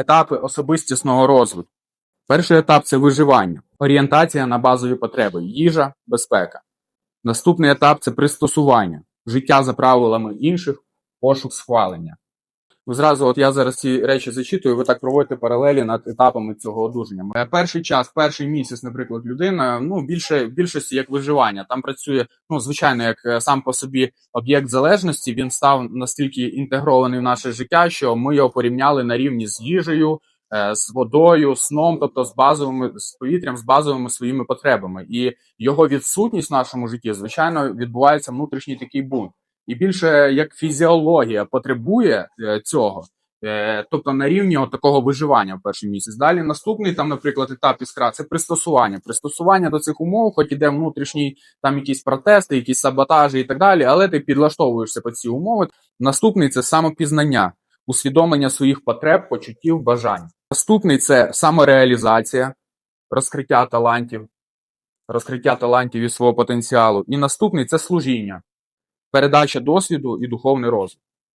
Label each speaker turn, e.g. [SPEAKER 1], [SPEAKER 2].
[SPEAKER 1] Етапи особистісного розвитку. Перший етап це виживання, орієнтація на базові потреби, їжа, безпека. Наступний етап це пристосування, життя за правилами інших, пошук схвалення. Ви зразу, от я зараз ці речі зачитую, ви так проводите паралелі над етапами цього одужання. Е, Перший час, перший місяць, наприклад, людина, ну більше більшості як виживання. Там працює, ну звичайно, як е, сам по собі об'єкт залежності. Він став настільки інтегрований в наше життя, що ми його порівняли на рівні з їжею, е, з водою, сном, тобто з базовими з повітрям, з базовими своїми потребами. І його відсутність в нашому житті, звичайно, відбувається внутрішній такий бунт. І більше як фізіологія потребує е, цього, е, тобто на рівні такого виживання в перший місяць. Далі наступний там, наприклад, етап іскра це пристосування. Пристосування до цих умов, хоч іде внутрішній там якісь протести, якісь саботажі і так далі, але ти підлаштовуєшся під ці умови. Наступний це самопізнання, усвідомлення своїх потреб, почуттів, бажань. Наступний це самореалізація, розкриття талантів, розкриття талантів і свого потенціалу. І наступний це служіння передача досвіду і духовний розвиток.